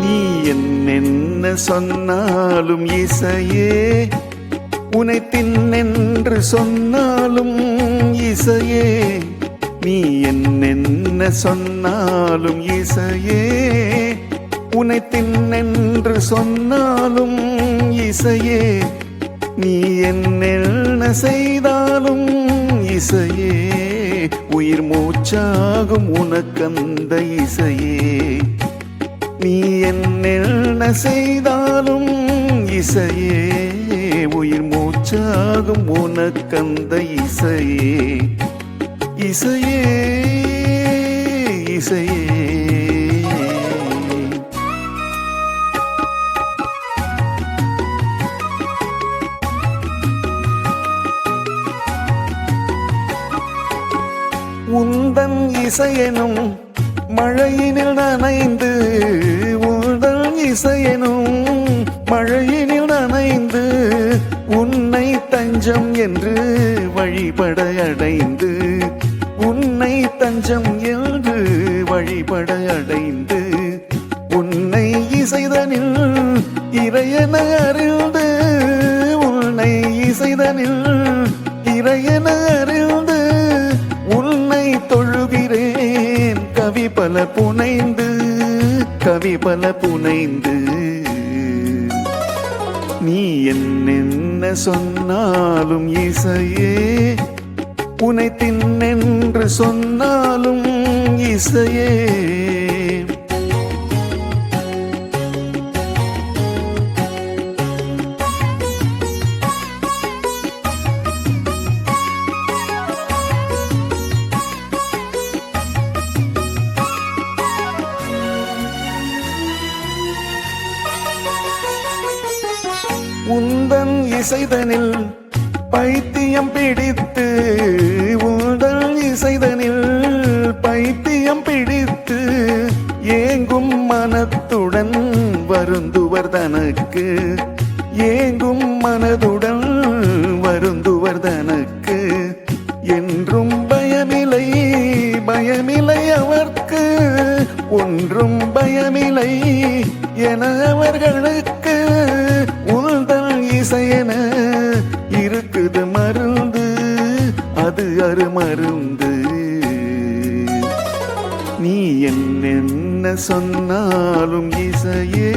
நீ என்னென்ன சொன்னாலும் இசையே. உனை தின்னென்று சொன்னாலும் இசையே. நீ என்னென்ன சொன்னாலும் இசையே. உனை தின்னென்று சொன்னாலும் இசையே. நீ என்னென்ன செய்தாலும் இசையே. உயிர் மூச்சாகும் உனக்கந்த இசையே. நீ என்ன செய்தாலும் இசையே உயிர் மூச்சாகும் உனக்கந்த இசையே. இசையே இசையே. உந்தன் இசையனும் மழையினில் நனைந்து உந்தன் இசையனும் மழையினில் நனைந்து உன்னை தஞ்சம் என்று வழிபட அடைந்து உன்னை தஞ்சம் என்று வழிபட அடைந்து உன்னை இசைதனில் இறையன அறிந்து உன்னை இசைதனில் இறையன கவி பல புனைந்து கவி பல புனைந்து. நீ என்னென்ன சொன்னாலும் இசையே உனை தின்னென்று சொன்னாலும் இசையே. உந்தன் இசைதனில் பைத்தியம் பிடித்து உந்தன் இசைதனில் பைத்தியம் பிடித்து ஏங்கும் மனத்துடன் வருந்துவர் தனக்கு. ஏங்கும் மனதுடன் வருந்துவர் தனக்கு. என்றும் பயமில்லை பயமில்லை அவர்க்கு. ஒன்றும் பயமில்லை என அவர்களுக்கு. உள்தல் இருக்குது மருந்து அது அருமருந்து. நீ என்னென்ன சொன்னாலும் இசையே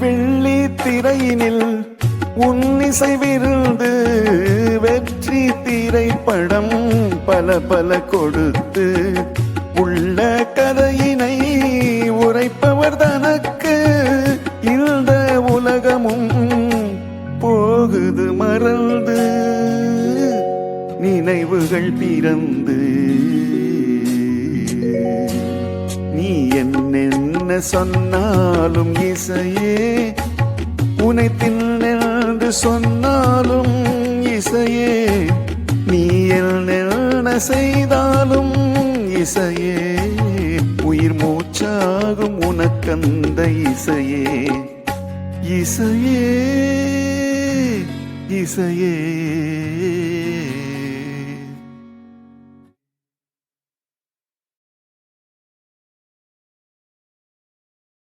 வெள்ளி திரையினில் உன்னிசை விருந்து வெற்றி திரைப்படம் பல பல கொடுத்து உள்ள கதையினை உரைப்பவர் தனக்கு இந்த உலகமும் போகுது மறந்து நினைவுகள் பிறந்து நீ என்ன என்ன சொன்னாலும் இசையே? உனை தின்னென்று சொன்னாலும் இசையே. நீ என்ன செய்தாலும் இசையே. உயிர் மூச்சாகும் உனக்கந்த இசையே. இசையே இசையே.